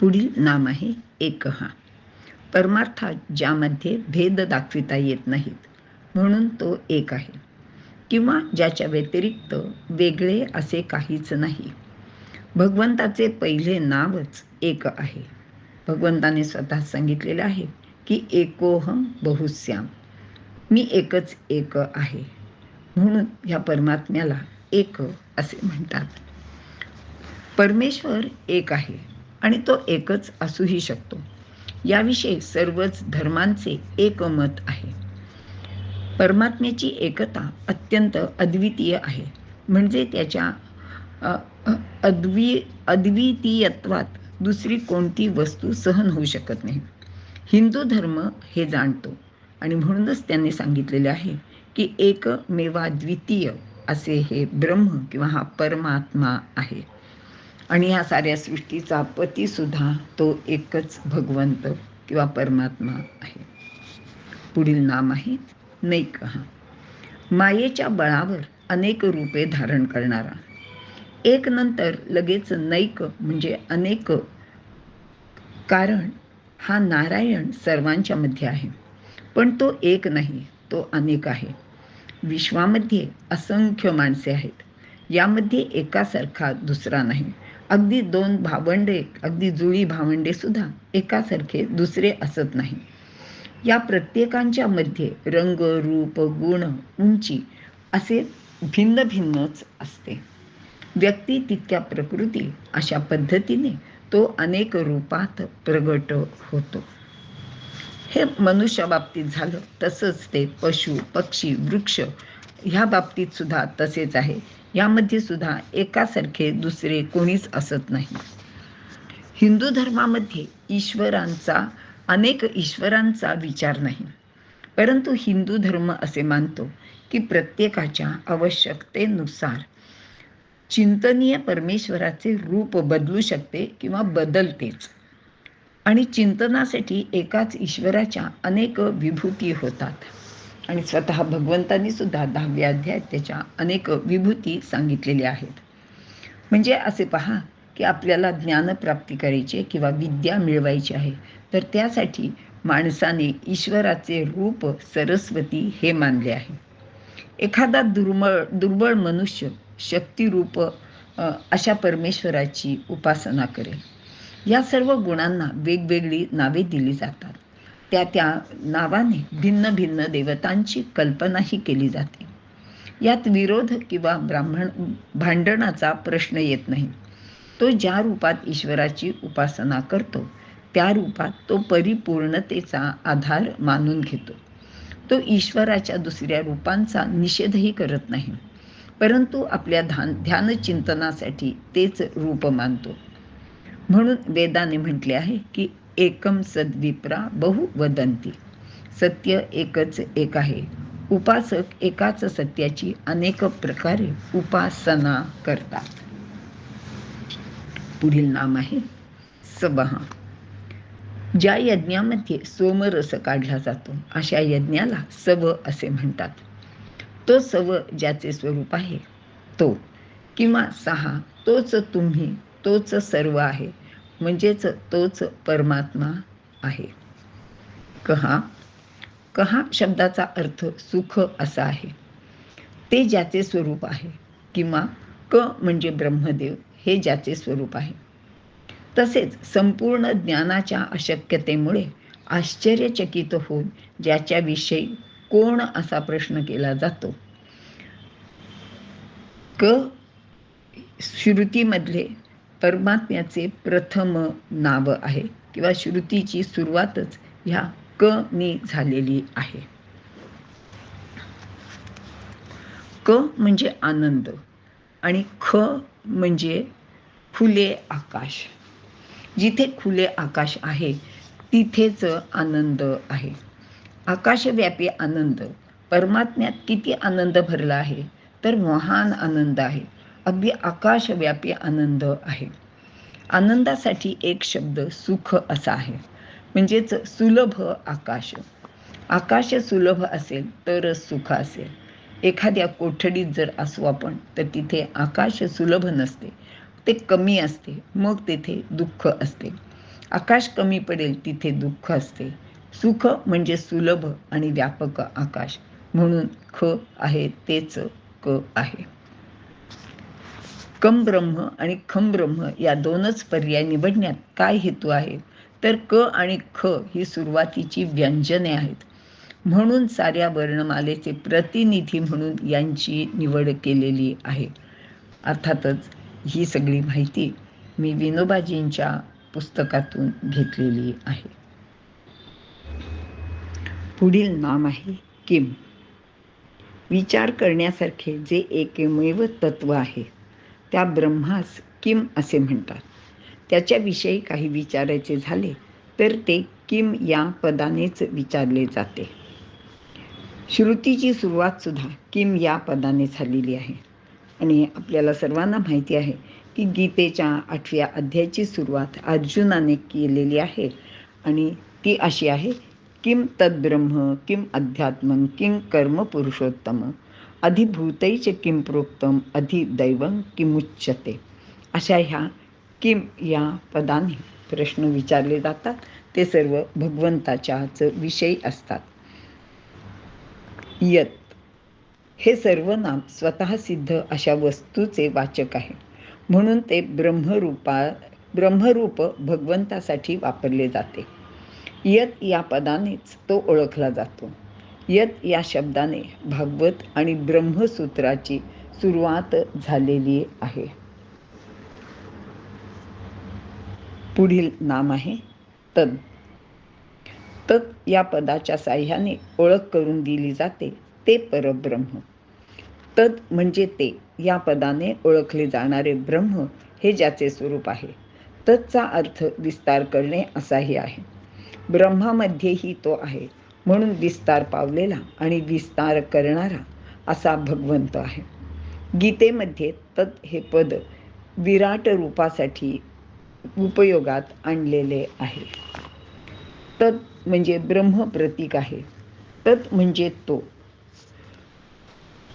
पुढील नाम आहे एकहा परमार्थात ज्यामध्ये भेद दाखविता येत नाहीत म्हणून तो एक आहे. किंवा ज्याच्या व्यतिरिक्त वेगळे असे काहीच नाही. भगवंताचे पहिले नावच एक आहे. भगवंताने स्वतः सांगितलेले आहे की एकोहम बहुश्याम. मी एकच एक आहे. म्हणून ह्या परमात्म्याला एक असे म्हणतात. परमेश्वर एक आहे. आणि तो एकच असूही शकतो. याविषयी सर्वच धर्मांचे एकमत आहे. परमात्म्याची एकता अत्यंत अद्वितीय आहे. म्हणजे त्याच्या अद्वि अद्वितीयत्वात दुसरी कोणती वस्तू सहन होऊ शकत नाही. हिंदू धर्म हे जाणतो आणि म्हणूनच त्यांनी सांगितलेले आहे की एकमेवा द्वितीय असे हे ब्रह्म किंवा हा परमात्मा आहे. आणि या साऱ्या सृष्टीचा पतीसुद्धा तो एकच भगवंत किंवा परमात्मा आहे. पुढील नाम आहे नैकहा. मायेच्या बळावर अनेक रूपे धारण करणारा. एक नंतर लगेच नैक म्हणजे अनेक कारण हा नारायण सर्वांच्या मध्ये आहे. पण तो एक नाही तो अनेक आहे. विश्वामध्ये असंख्य माणसे आहेत. यामध्ये एकासारखा दुसरा नाही. अगदी दोन भावंडे अगदी जुळी भावंडे सुद्धा एकासारखे दुसरे असत नाही. या प्रत्येकांच्या मध्ये रंग रूप गुण उंची असे भिन्न भिन्नच असते. व्यक्ती तितक्या प्रकृती अशा पद्धतीने तो अनेक रूपात प्रगट होतो. हे मनुष्या बाबतीत झालं तसंच ते पशु पक्षी वृक्ष ह्या बाबतीत सुद्धा तसेच आहे. यामध्ये सुद्धा एकासारखे दुसरे कोणीच असत नाही. हिंदू धर्मामध्ये ईश्वरांचा अनेक ईश्वरांचा विचार नाही. परंतु हिंदू धर्म असे मानतो की प्रत्येकाच्या आवश्यकतेनुसार चिंतनीय परमेश्वराचे रूप बदलू शकते किंवा बदलतेच. आणि चिंतनासाठी एकाच ईश्वराच्या अनेक विभूती होतात. आणि स्वतः भगवंतांनी सुद्धा दहाव्या अध्यायात त्याच्या अनेक विभूती सांगितलेल्या आहेत. म्हणजे असे पहा की आपल्याला ज्ञानप्राप्ती करायची किंवा विद्या मिळवायची आहे तर त्यासाठी माणसाने ईश्वराचे रूप सरस्वती हे मानले आहे. एखादा दुर्मळ दुर्बळ मनुष्य शक्तिरूप अशा परमेश्वराची उपासना करेल. या सर्व गुणांना वेगवेगळी नावे दिली जातात. त्या त्या नावाने भिन्न भिन्न देवतांची कल्पनाही केली जाते. यात विरोध किंवा ब्राह्मण भांडणाचा प्रश्न येत नाही. तो ज्या रूपात ईश्वराची उपासना करतो त्या रूपात तो परिपूर्णतेचा आधार मानून घेतो. तो ईश्वराच्या दुसऱ्या रूपांचा निषेधही करत नाही परंतु आपल्या ध्यान ध्यानचिंतनासाठी तेच रूप मानतो. म्हणून वेदाने म्हटले आहे की एकम सद्विप्रा बहु वदंती सत्य एकच एक आहे. उपासक एकाच सत्याची अनेक प्रकारे उपासना करतात. पुढील नाम आहे सबहा. ज्या यज्ञामध्ये सोमरस काढला जातो अशा यज्ञाला सव असे म्हणतात. तो सव ज्याचे स्वरूप आहे तो. किंवा सहा तोच तुम्ही तोच सर्व आहे. म्हणजेच तोच परमात्मा आहे. कहा कहा शब्दाचा अर्थ सुख असा आहे. ते ज्याचे स्वरूप आहे किंवा क म्हणजे ब्रह्मदेव हे ज्याचे स्वरूप आहे. तसेच संपूर्ण ज्ञानाच्या अशक्यतेमुळे आश्चर्यचकित होऊन ज्याच्याविषयी कोण असा प्रश्न केला जातो? क श्रुतीमधले परमात्म्याचे प्रथम नाव आहे किंवा श्रुतीची सुरुवातच ह्या क नी झालेली आहे. क म्हणजे आनंद आणि ख म्हणजे खुले आकाश. जिथे खुले आकाश आहे तिथेच आनंद आहे. आकाशव्यापी आनंद. परमात्म्यात किती आनंद भरला आहे तर महान आनंद आहे. अगदी आकाशव्यापी आनंद आहे. आनंदासाठी एक शब्द सुख असा आहे. म्हणजेच सुलभ आकाश. आकाश सुलभ असेल तरच सुख असेल. एखाद्या कोठडीत जर असू आपण तर तिथे आकाश सुलभ नसते. ते कमी असते मग तेथे दुःख असते. आकाश कमी पडेल तिथे दुःख असते. सुख म्हणजे सुलभ आणि व्यापक आकाश. म्हणून ख आहे तेच क आहे. कम ब्रह्म आणि खम ब्रह्म या दोनच पर्याय निवडण्यात काय हेतू आहे? तर क आणि ख ही सुरुवातीची व्यंजने आहेत. म्हणून साऱ्या वर्णमालेचे प्रतिनिधी म्हणून यांची निवड केलेली आहे. अर्थातच ही सगळी माहिती मी विनोबाजींच्या पुस्तकातून घेतलेली आहे. पुढील नाम आहे किम. विचार करण्यासारखे जे एकमेव तत्व आहे. त्या ब्रह्मास किम असे म्हणतात. त्याच्याविषयी काही विचारायचे झाले तर ते किम या पदानेच विचारले जाते. श्रुतीची सुरुवात सुद्धा किम या पदाने झालेली आहे. आणि आपल्याला सर्वांना माहिती आहे की गीतेच्या आठव्या अध्यायाची सुरुवात अर्जुनाने केलेली आहे. आणि ती अशी आहे किम तद्ब्रह्म किम अध्यात्म किम कर्म पुरुषोत्तम. अधिभूतैच किम प्रोक्तम? अधिदैवं किमुच्यते? अशा ह्या किम या पदाने प्रश्न विचारले जातात. ते सर्व भगवंताच्याच विषयी असतात. यत हे सर्व नाम स्वतः सिद्ध अशा वस्तूचे वाचक आहे. म्हणून ते ब्रह्मरूपा ब्रह्मरूप भगवंतासाठी वापरले जाते. यत या पदानेच तो ओळखला जातो. यत या शब्दाने भागवत आणि ब्रह्मसूत्राची सुरुवात झालेली आहे. पुढील नाम आहे तद. तत् या पदाच्या साह्याने ओळख करून दिली जाते ते परब्रह्म. तद म्हणजे ते या पदाने ओळखले जाणारे ब्रह्म हे ज्याचे स्वरूप आहे. तत्चा अर्थ विस्तार करणे असाही आहे. ब्रह्मामध्येही तो आहे. म्हणून विस्तार पावलेला आणि विस्तार करणारा असा भगवंत आहे. गीतेमध्ये तत् हे पद विराट रूपासाठी उपयोगात आणलेले आहे. तत् म्हणजे ब्रह्म प्रतीक आहे. तत् म्हणजे तो.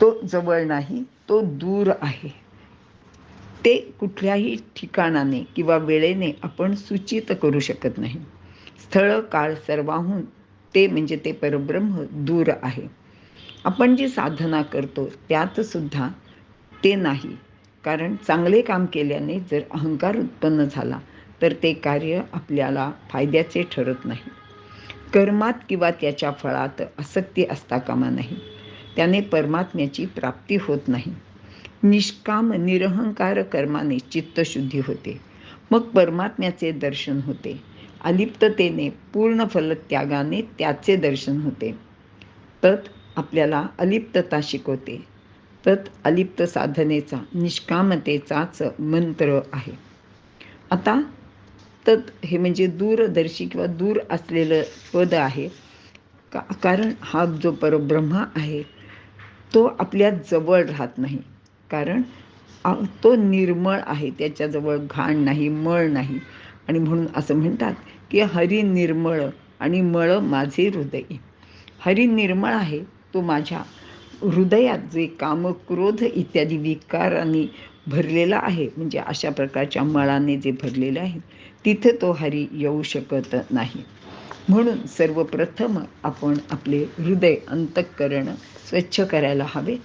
तो जवळ नाही तो दूर आहे. ते कुठल्याही ठिकाणाने किंवा वेळेने आपण सूचित करू शकत नाही. स्थळ काळ सर्वाहून ते म्हणजे ते परब्रह्म दूर आहे. आपण जी साधना करतो त्यात सुद्धा ते नाही. कारण चांगले काम केल्याने जर अहंकार उत्पन्न झाला तर ते कार्य आपल्याला फायद्याचे ठरत नाही. कर्मात किंवा त्याच्या फळात आसक्ती असता कामा नाही. त्याने परमात्म्याची प्राप्ती होत नाही. निष्काम निरहंकार कर्माने चित्तशुद्धी होते. मग परमात्म्याचे दर्शन होते. अलिप्ततेने पूर्ण फलत्यागाने त्याचे दर्शन होते. तत् आपल्याला अलिप्तता शिकवते. तत् अलिप्त साधनेचा निष्कामतेचाच मंत्र आहे. आता तत् हे म्हणजे दूरदर्शी किंवा दूर असलेलं पद आहे. का कारण हा जो परब्रह्मा आहे तो आपल्या जवळ राहत नाही. कारण तो निर्मळ आहे त्याच्याजवळ घाण नाही मळ नाही. आणि म्हणून असं म्हणतात की हरी निर्मळ आणि मळ माझे हृदय. हरी निर्मळ आहे तो माझ्या हृदयात जे काम क्रोध इत्यादी विकारांनी भरलेला आहे म्हणजे अशा प्रकारच्या मळाने जे भरलेले आहे तिथे तो हरी येऊ शकत नाही. म्हणून सर्वप्रथम आपण आपले हृदय अंतःकरण स्वच्छ करायला हवे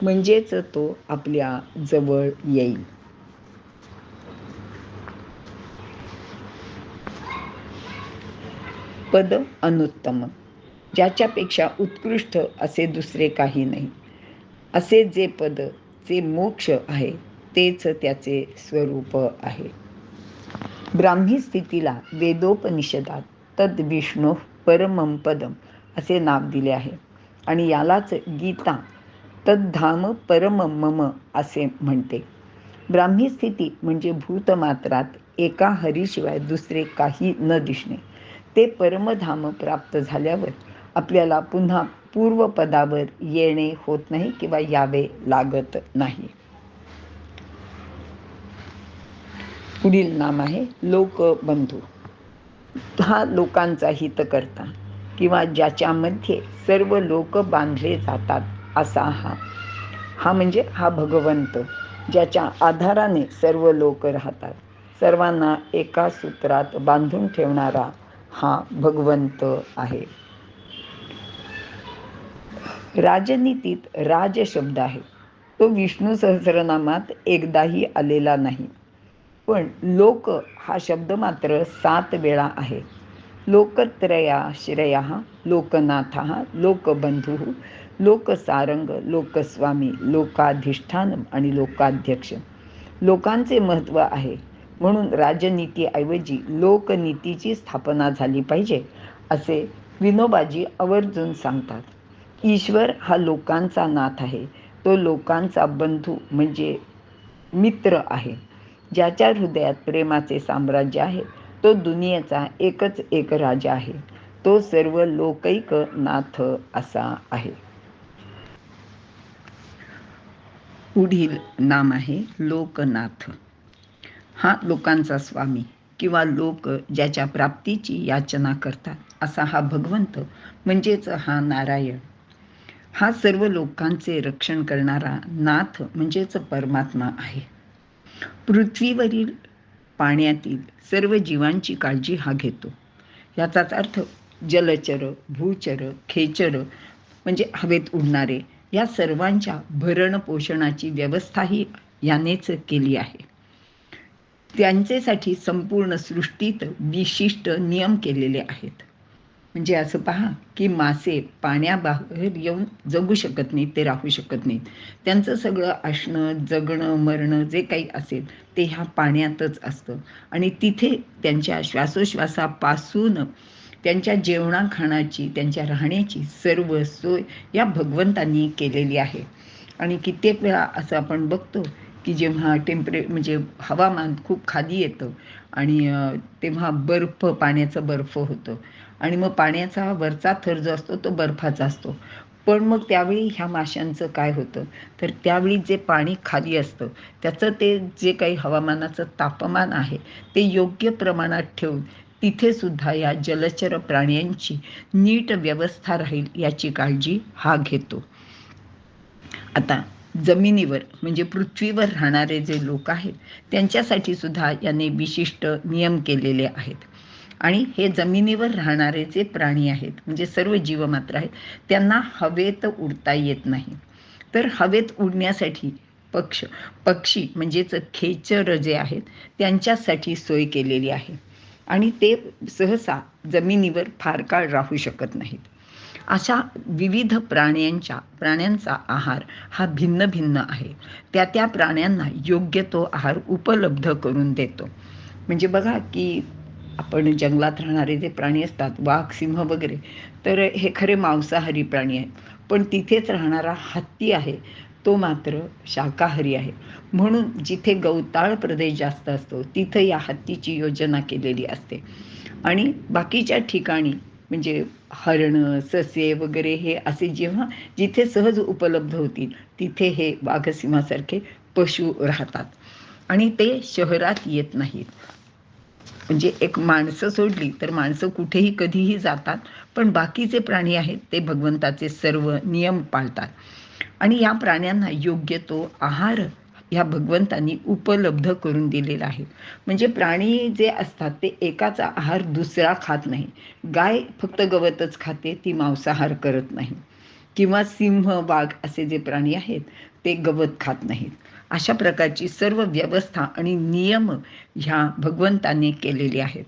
म्हणजेच तो आपल्या जवळ येईल. पद अनुत्तम. ज्याच्यापेक्षा उत्कृष्ट असे दुसरे काही नाही. असे जे पद जे मोक्ष आहे तेच त्याचे स्वरूप आहे. ब्राह्मी स्थितीला वेदोपनिषदात तद विष्णू परमम पदम असे नाव दिले आहे. आणि यालाच गीता तद्धाम परम मम असे म्हणते. ब्राह्मी स्थिती म्हणजे भूतमात्रात एका हरीशिवाय दुसरे काही न दिसणे. ते परमधाम प्राप्त झाल्यावर आपल्याला पुन्हा पूर्वपदावर येणे होत नाही किंवा यावे लागत नाही. पुढील नाम आहे लोकबंधू. हा लोकांचा हित करता किंवा ज्याच्यामध्ये सर्व लोक बांधले जातात असा हा. हा म्हणजे हा भगवंत ज्याच्या आधाराने सर्व लोक राहतात. सर्वांना एका सूत्रात बांधून ठेवणारा हा भगवंत आहे. राजनीतीत राज शब्द आहे. तो विष्णू सहस्रनामात एकदाही आलेला नाही. पण लोक हा शब्द मात्र सात वेळा आहे. लोकत्रयाश्रया लोकनाथ लोकबंधू लोकसारंग लोकस्वामी लोकाधिष्ठान आणि लोकाध्यक्ष. लोकांचे महत्त्व आहे. म्हणून राजनीतीऐवजी लोकनीतीची स्थापना झाली पाहिजे असे विनोबाजी आवर्जून सांगतात. ईश्वर हा लोकांचा नाथ आहे. तो लोकांचा बंधू म्हणजे मित्र आहे. ज्याच्या हृदयात प्रेमाचे साम्राज्य आहे तो दुनियेचा एकच एक राजा आहे. तो सर्व लोकैक नाथ असा आहे. पुढील नाम आहे लोकनाथ. हा लोकांचा स्वामी किंवा लोक ज्याच्या प्राप्तीची याचना करतात असा हा भगवंत म्हणजेच हा नारायण. हा सर्व लोकांचे रक्षण करणारा नाथ म्हणजेच परमात्मा आहे. पृथ्वीवरील पाण्यातील सर्व जीवांची काळजी हा घेतो. याचाच अर्थ जलचर भूचर खेचर म्हणजे हवेत उडणारे या सर्वांच्या भरणपोषणाची व्यवस्थाही यानेच केली आहे. त्यांचेसाठी संपूर्ण सृष्टीत विशिष्ट नियम केलेले आहेत. म्हणजे असं पहा की मासे पाण्याबाहेर येऊन जगू शकत नाहीत ते राहू शकत नाहीत. त्यांचं सगळं असणं जगणं मरणं जे काही असेल ते ह्या पाण्यातच असतं. आणि तिथे त्यांच्या श्वासोश्वासापासून त्यांच्या जेवणा खाण्याची त्यांच्या राहण्याची सर्व सोय या भगवंतांनी केलेली आहे. आणि कित्येक वेळा असं आपण बघतो की जेव्हा टेम्परे म्हणजे हवामान खूप खाली येतं आणि तेव्हा बर्फ पाण्याचं बर्फ होतं. आणि मग पाण्याचा वरचा थर जो असतो तो बर्फाचा असतो. पण मग त्यावेळी ह्या माशांचं काय होतं? तर त्यावेळी जे पाणी खाली असतं त्याचं ते जे काही हवामानाचं तापमान आहे ते योग्य प्रमाणात ठेवून तिथे सुद्धा या जलचर प्राण्यांची नीट व्यवस्था राहील याची काळजी हा घेतो. आता जमिनीवर म्हणजे पृथ्वीवर राहणारे जे लोक आहेत त्यांच्यासाठी सुद्धा याने विशिष्ट नियम केलेले आहेत. आणि हे जमिनीवर राहणारे जे प्राणी आहेत म्हणजे सर्व जीवमात्र आहेत त्यांना हवेत उडता येत नाही. तर हवेत उडण्यासाठी पक्ष पक्षी म्हणजेच खेचर जे आहेत त्यांच्यासाठी सोय केलेली आहे. आणि ते सहसा जमिनीवर फार काळ राहू शकत नाहीत. अशा विविध प्राण्यांच्या प्राण्यांचा आहार हा भिन्न भिन्न आहे. त्या त्या प्राण्यांना योग्य तो आहार उपलब्ध करून देतो. म्हणजे बघा की आपण जंगलात राहणारे जे प्राणी असतात वाघ सिंह वगैरे तर हे खरे मांसाहारी प्राणी आहेत. पण तिथेच राहणारा हत्ती आहे तो मात्र शाकाहारी आहे. म्हणून जिथे गवताळ प्रदेश जास्त असतो तिथं या हत्तीची योजना केलेली असते. आणि बाकीच्या ठिकाणी म्हणजे हरणं ससे वगैरे हे असे जेव्हा जिथे सहज उपलब्ध होतील तिथे हे वाघसिंहासारखे पशु राहतात. आणि ते शहरात येत नाहीत. म्हणजे एक माणसं सोडली तर माणसं कुठेही कधीही जातात पण बाकीचे प्राणी आहेत ते भगवंताचे सर्व नियम पाळतात. आणि या प्राण्यांना योग्य तो आहार ह्या भगवंतांनी उपलब्ध करून दिलेला आहे. म्हणजे प्राणी जे असतात ते एकाचा आहार दुसरा खात नाही. गाय फक्त गवतच खाते ती मांसाहार करत नाही. किंवा सिंह वाघ असे जे प्राणी आहेत ते गवत खात नाहीत. अशा प्रकारची सर्व व्यवस्था आणि नियम ह्या भगवंताने केलेले आहेत.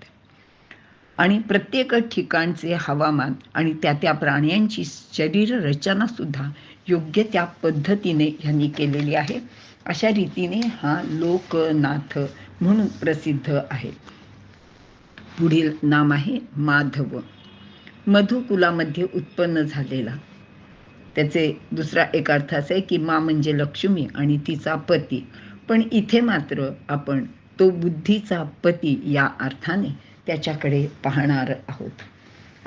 आणि प्रत्येक ठिकाणचे हवामान आणि त्या त्या प्राण्यांची शरीर रचना सुद्धा योग्य त्या पद्धतीने ह्यांनी केलेली आहे. अशा रीतीने हा लोकनाथ म्हणून प्रसिद्ध आहे. पुढील नाम आहे माधव. मधुकुलामध्ये उत्पन्न झालेला. त्याचे दुसरा एक अर्थ असा आहे की मा म्हणजे लक्ष्मी आणि तिचा पती. पण इथे मात्र आपण तो बुद्धीचा पती या अर्थाने त्याच्याकडे पाहणार आहोत.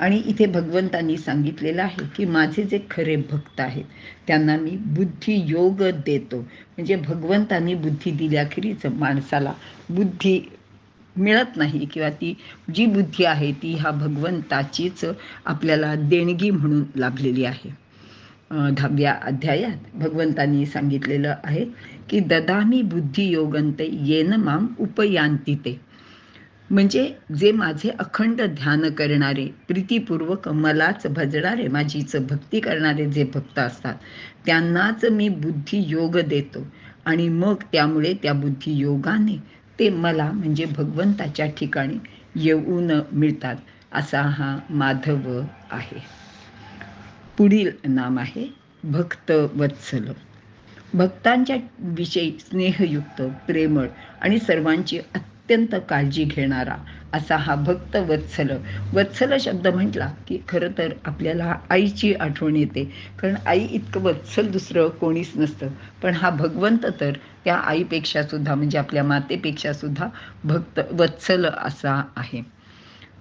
आणि इथे भगवंतांनी सांगितलेलं आहे की माझे जे खरे भक्त आहेत त्यांना मी बुद्धी योग देतो. म्हणजे भगवंतांनी बुद्धी दिल्याखेरीच माणसाला बुद्धी मिळत नाही किंवा ती जी बुद्धी आहे ती ह्या भगवंताचीच आपल्याला देणगी म्हणून लाभलेली आहे. दहाव्या अध्यायात भगवंतांनी सांगितलेलं आहे की ददामी बुद्धियोगंत येन माम उपयांती ते म्हणजे जे माझे अखंड ध्यान करणारे प्रीतीपूर्वक मलाच भजणारे माझीच भक्ती करणारे जे भक्त असतात त्यांनाच मी बुद्धी योग देतो. आणि मग त्यामुळे त्या बुद्धी योगाने ते मला म्हणजे भगवंताच्या ठिकाणी येऊन मिळतात. असा हा माधव आहे. पुढील नाम आहे भक्त वत्सल. भक्तांच्या विषयी स्नेहयुक्त प्रेमळ आणि सर्वांची अत्यंत काळजी घेणारा असा हा भक्त वत्सल. वत्सल शब्द म्हटला की खरं तर आपल्याला आईची आठवण येते. कारण आई इतकं वत्सल दुसरं कोणीच नसतं. पण हा भगवंत तर त्या आईपेक्षा सुद्धा म्हणजे आपल्या मातेपेक्षा सुद्धा भक्त वत्सल असा आहे.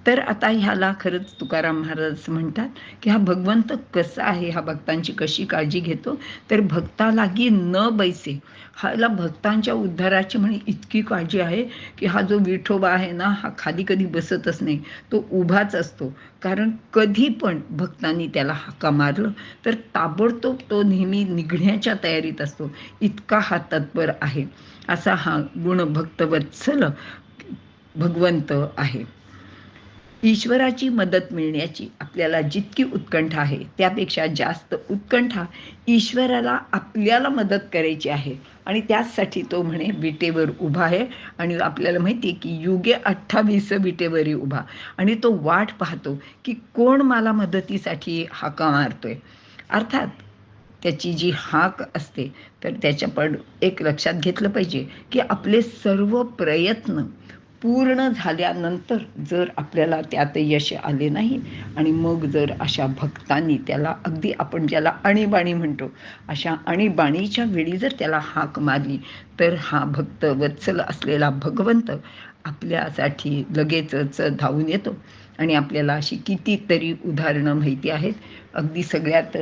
तर आता ह्याला खरंच तुकाराम महाराज म्हणतात की हा भगवंत कसा आहे हा भक्तांची कशी काळजी घेतो? तर भक्तालागी न बैसे. ह्याला भक्तांच्या उद्धाराची म्हणे इतकी काळजी आहे की हा जो विठोबा आहे ना हा खाली कधी बसतच नाही. तो उभाच असतो. कारण कधी पण भक्तांनी त्याला हाका मारलं तर ताबडतोब तो नेहमी निघण्याच्या तयारीत असतो. इतका हा तत्पर आहे. असा हा गुण भक्तवत्सल भगवंत आहे. ईश्वराची मदत मिळण्याची आपल्याला जितकी उत्कंठा आहे त्यापेक्षा जास्त उत्कंठा ईश्वराला आपल्याला मदत करायची आहे. आणि त्याचसाठी तो म्हणे विटेवर उभा आहे. आणि आपल्याला माहिती आहे की युगे अठ्ठावीस विटेवरी उभा. आणि तो वाट पाहतो की कोण मला मदतीसाठी हाका मारतोय. अर्थात त्याची जी हाक असते तर त्याच्या पण एक लक्षात घेतलं पाहिजे की आपले सर्व प्रयत्न पूर्ण झाल्यानंतर जर आपल्याला त्यात यश आले नाही आणि मग जर अशा भक्तांनी त्याला अगदी आपण ज्याला आणीबाणी म्हणतो अशा आणीबाणीच्या वेळी जर त्याला हाक मारली तर हा भक्त वत्सल असलेला भगवंत आपल्यासाठी लगेचच धावून येतो. आणि आपल्याला अशी कितीतरी उदाहरणं माहिती आहेत. अगदी सगळ्यात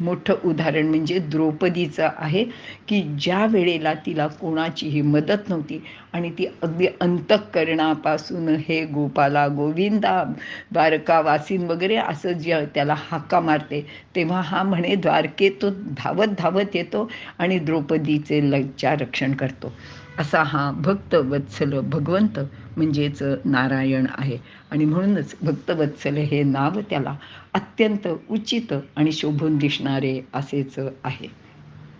मोठं उदाहरण म्हणजे द्रौपदीचं आहे की ज्या वेळेला तिला कोणाचीही मदत नव्हती आणि ती अगदी अंतःकरणापासून हे गोपाला गोविंदा द्वारकावासीन वगैरे असं जे त्याला हाका मारते तेव्हा हा म्हणे द्वारकेत तो धावत धावत येतो आणि द्रौपदीचे लज्जा रक्षण करतो. असा हा भक्त वत्सल भगवंत म्हणजेच नारायण आहे. आणि म्हणूनच भक्तवत्सल हे नाव त्याला अत्यंत उचित आणि शोभून दिसणारे असेच आहे.